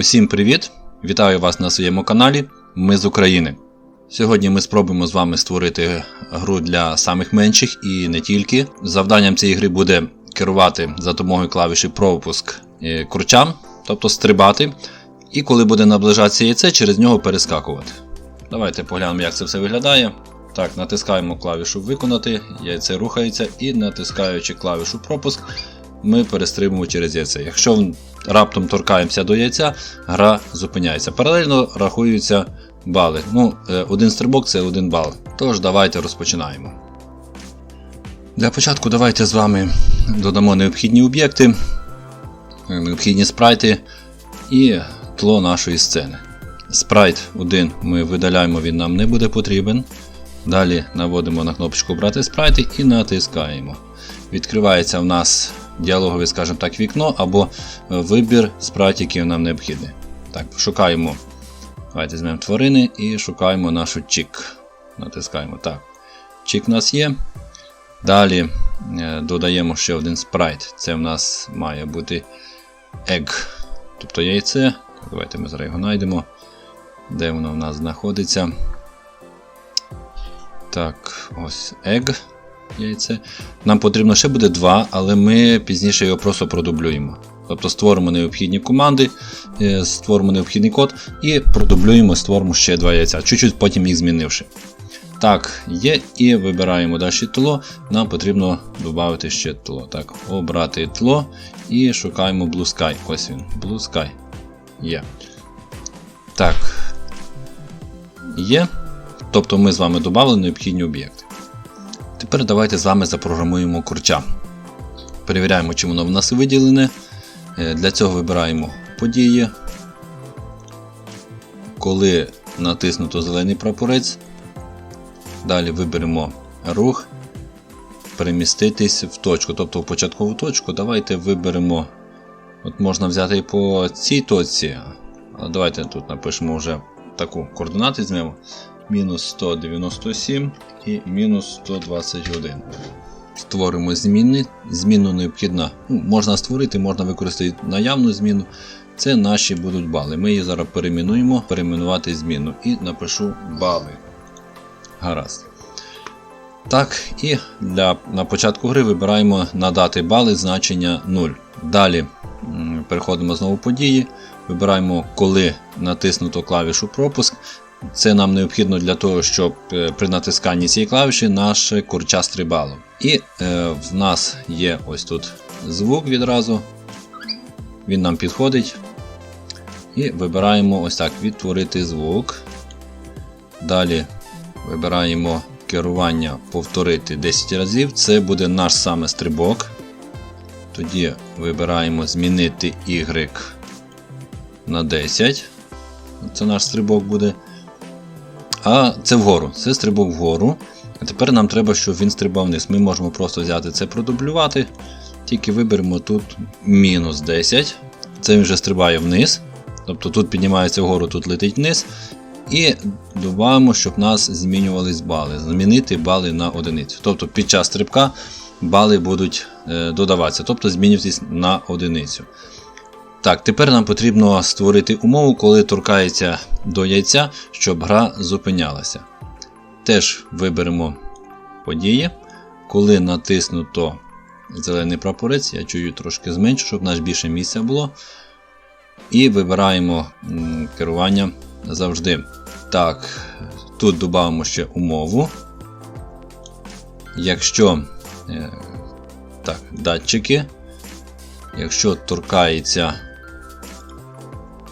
Усім привіт! Вітаю вас на своєму каналі. Ми з України. Сьогодні ми спробуємо з вами створити гру для самих менших і не тільки. Завданням цієї гри буде керувати за допомогою клавіші пропуск курчам, тобто стрибати. І коли буде наближатися яйце, через нього перескакувати. Давайте поглянемо, як це все виглядає. Так, натискаємо клавішу Виконати, яйце рухається, і натискаючи клавішу пропуск, ми перестрибуємо через яйце. Якщо раптом торкаємося до яйця, гра зупиняється. Паралельно рахуються бали. Ну, е, Один стрибок це один бал. Тож, давайте розпочинаємо. Для початку давайте з вами додамо необхідні об'єкти, е, необхідні спрайти і тло нашої сцени. Спрайт 1 ми видаляємо, він нам не буде потрібен. Далі наводимо на кнопочку Брати спрайти і натискаємо. Відкривається в нас діалогове, скажімо так, вікно або вибір спрайтиків нам необхідний. Так, шукаємо. Давайте візьмемо тварини і шукаємо нашу чік. Натискаємо. Так. Чік у нас є. Далі е, додаємо ще один спрайт. Це в нас має бути egg, тобто яйце. Давайте ми зараз його знайдемо. Де воно в нас знаходиться? Так, ось egg яйце. Нам потрібно ще буде два, але ми пізніше його просто продублюємо. Тобто створимо необхідні команди, е, створимо необхідний код і продублюємо, створимо ще два яйця, чуть-чуть потім їх змінивши. Так, є, і вибираємо далі тло. Нам потрібно додати ще тло. Так, Обрати тло і шукаємо Blue Sky. Ось він, Blue Sky. Є. Так. Є. Тобто ми з вами додали необхідні об'єкти. Тепер давайте з вами запрограмуємо курча. Перевіряємо, чи воно в нас виділене. Е, Для цього вибираємо події. Коли натиснуто зелений прапорець, далі виберемо рух, переміститись в точку, тобто в початкову точку. Давайте виберемо. От Можна взяти і по цій точці. Але давайте тут напишемо вже таку координату візьмемо мінус 197 і мінус 121. Створимо зміни. Зміну необхідно. Ну, можна створити, можна використати наявну зміну. Це наші будуть бали. Ми її зараз перейменуємо, перейменувати зміну і напишу бали. Гаразд. Так, і для, на початку гри вибираємо надати бали значення 0. Далі переходимо знову події. Вибираємо, коли натиснуто клавішу пропуск. Це нам необхідно для того, щоб е, при натисканні цієї клавіші наше курча стрибало. І е, в нас є ось тут звук відразу. Він нам підходить. І вибираємо ось так: відтворити звук. Далі вибираємо керування повторити 10 разів. Це буде наш саме стрибок. Тоді вибираємо змінити Y на 10. Це наш стрибок буде. А це вгору. Це стрибок вгору. А тепер нам треба, щоб він стрибав вниз. Ми можемо просто взяти це, продублювати. Тільки виберемо тут мінус 10. Це він вже стрибає вниз. Тобто тут піднімається вгору, тут летить вниз. І додаємо, щоб у нас змінювались бали. Змінити бали на одиницю. Тобто під час стрибка бали будуть е, додаватися, тобто змінюватись на одиницю. Так, тепер нам потрібно створити умову, коли торкається до яйця, щоб гра зупинялася. Теж виберемо події. Коли натиснуто зелений прапорець, я чую трошки зменшу, щоб наш більше місця було. І вибираємо керування завжди. Так, тут додамо ще умову. Якщо е, так, датчики, якщо торкається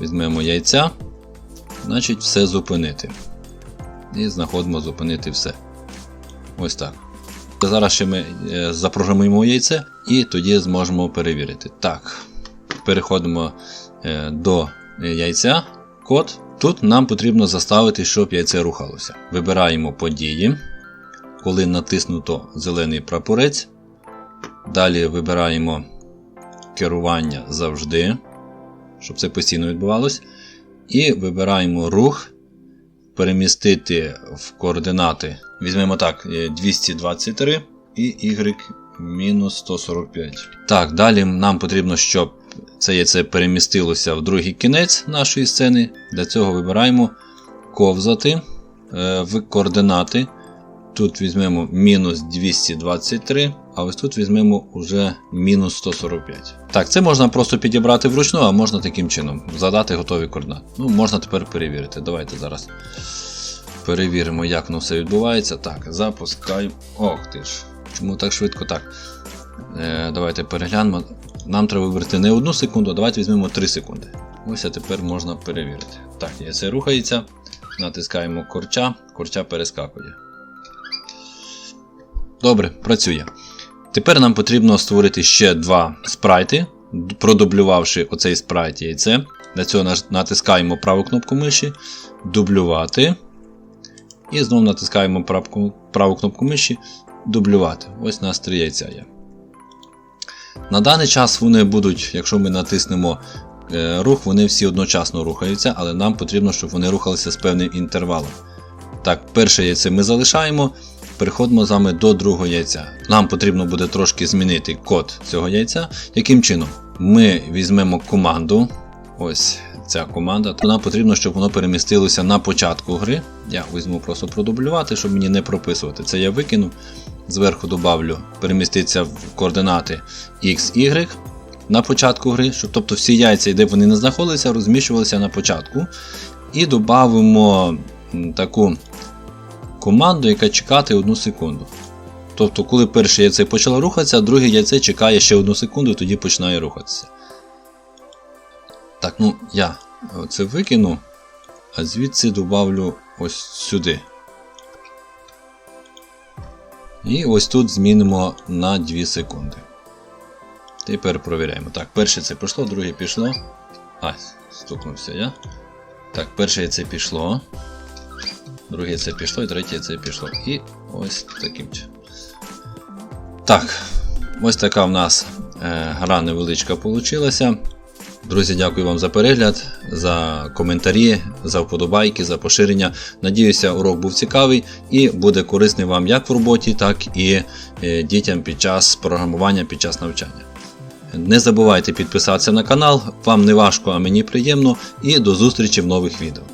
Візьмемо яйця, значить все зупинити. І знаходимо зупинити все. Ось так. Зараз ще ми е, запрограмуємо яйце і тоді зможемо перевірити. Так, переходимо е, до яйця. Код. Тут нам потрібно заставити, щоб яйце рухалося. Вибираємо події. Коли натиснуто зелений прапорець. Далі вибираємо керування завжди щоб це постійно відбувалось. І вибираємо рух, перемістити в координати. Візьмемо так, 223 і y мінус 145. Так, далі нам потрібно, щоб це яйце перемістилося в другий кінець нашої сцени. Для цього вибираємо ковзати е, в координати. Тут візьмемо мінус 223, а ось тут візьмемо уже мінус 145. Так, це можна просто підібрати вручну, а можна таким чином задати готові координати. Ну, можна тепер перевірити. Давайте зараз перевіримо, як воно все відбувається. Так, запускаю. Ох ти ж. Чому так швидко? Так. Е, давайте переглянемо. Нам треба вибрати не одну секунду, а давайте візьмемо 3 секунди. Ось а тепер можна перевірити. Так, яйце рухається. Натискаємо корча, корча перескакує. Добре, працює. Тепер нам потрібно створити ще два спрайти, продублювавши оцей спрайт яйце. Для цього натискаємо праву кнопку миші, дублювати. І знову натискаємо праву кнопку миші, дублювати. Ось у нас три яйця є. На даний час вони будуть, якщо ми натиснемо е, рух, вони всі одночасно рухаються, але нам потрібно, щоб вони рухалися з певним інтервалом. Так, перше яйце ми залишаємо. Переходимо з вами до другого яйця. Нам потрібно буде трошки змінити код цього яйця. Яким чином? Ми візьмемо команду. Ось ця команда. То нам потрібно, щоб воно перемістилося на початку гри. Я візьму просто продублювати, щоб мені не прописувати. Це я викину. Зверху добавлю переміститься в координати X, Y на початку гри, щоб тобто всі яйця, де вони не знаходилися, розміщувалися на початку. І додамо таку команду, яка чекати одну секунду. Тобто, коли перше яйце почало рухатися, друге яйце чекає ще одну секунду, і тоді починає рухатися. Так, ну я це викину, а звідси добавлю ось сюди. І ось тут змінимо на 2 секунди. Тепер провіряємо. Так, перше це пішло, друге пішло. А, стукнувся я. Так, перше це пішло. Друге це пішло, і третє це пішло. І ось таким чином. Так, ось така в нас е, гра невеличка вийшла. Друзі, дякую вам за перегляд, за коментарі, за вподобайки, за поширення. Надіюся, урок був цікавий і буде корисний вам як в роботі, так і е, дітям під час програмування, під час навчання. Не забувайте підписатися на канал, вам не важко, а мені приємно. І до зустрічі в нових відео.